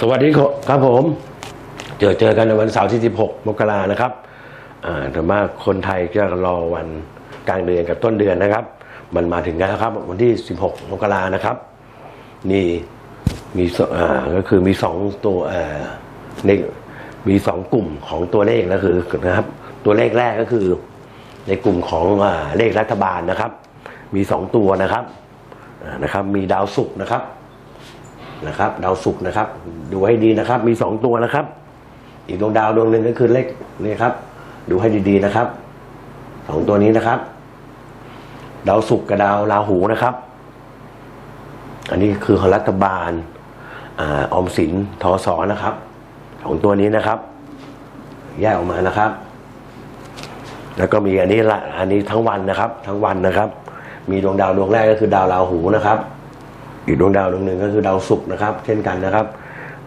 สวัสดีครับผม เจอเจอกันในวันเสาร์ที่ 16 มกรานะครับอ่าแต่ว่าคนไทยก็รอวันกลางเดือนกับต้นเดือนนะครับ มันมาถึงแล้วครับ วันที่ 16 มกรานะครับ นี่มีอ่าก็คือมีสองตัวในมีสองกลุ่มของตัวเลขก็คือนะครับ ตัวเลขแรกก็คือในกลุ่มของอเลขรัฐบาลนะครับ มีสองตัวนะครับนะครับ มีดาวศุกร์นะครับ นะครับ ดาวศุกร์นะครับ ดูให้ดีนะครับ มีสองตัวนะครับ อีกดวงดาวดวงหนึ่งก็คือเลขนี่ครับ ดูให้ดีๆนะครับสองตัวนี้นะครับ ดาวศุกร์กับดาวราหูนะครับ อันนี้คือของรัฐบาลออมสินทศนะครับสองตัวนี้นะครับ แยกออกมานะครับ แล้วก็มีอันนี้ละอันนี้ทั้งวันนะครับ ทั้งวันนะครับ มีดวงดาวดวงแรกก็คือดาวราหูนะครับ อีกดวงดาวดวงหนึ่งก็คือดาวศุกร์นะครับ เช่นกันนะครับ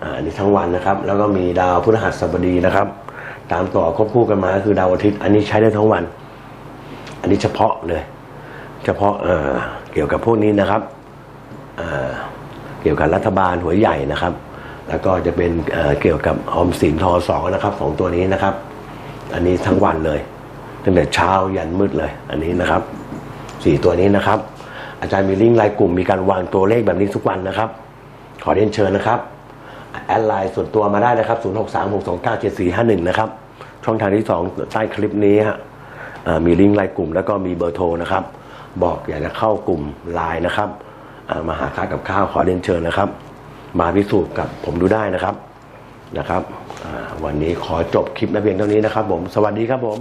อ่าอันนี้ทั้งวันนะครับ แล้วก็มีดาวพฤหัสบดีนะครับ ตามต่อควบคู่กันมาคือดาวอาทิตย์ อันนี้ใช้ได้ทั้งวัน อันนี้เฉพาะเลย เฉพาะเอ่อเกี่ยวกับพวกนี้นะครับเอ่อเกี่ยวกับรัฐบาลหัวใหญ่นะครับ แล้วก็จะเป็นเอ่อเกี่ยวกับออมสินทอสองนะครับสองตัวนี้นะครับ อันนี้ทั้งวันเลยตั้งแต่เช้ายันมืดเลย อันนี้นะครับสี่ตัวนี้นะครับ อาจารย์มีลิงก์รายกลุ่มมีการวางตัวเลขแบบนี้ทุกวันนะครับ ขอเรียนเชิญนะครับ แอดไลน์ส่วนตัวมาได้นะครับ 0636297451 นะครับ ช่องทางที่ 2 ใต้คลิปนี้ฮะมีลิงก์รายกลุ่มแล้วก็มีเบอร์โทรนะครับ บอกอยากจะเข้ากลุ่มไลน์นะครับมาหาค่ากับข้าวขอเรียนเชิญนะครับ มาพิสูจน์กับผมดูได้นะครับนะครับวันนี้ขอจบคลิปและเพียงเท่านี้นะครับผม สวัสดีครับผม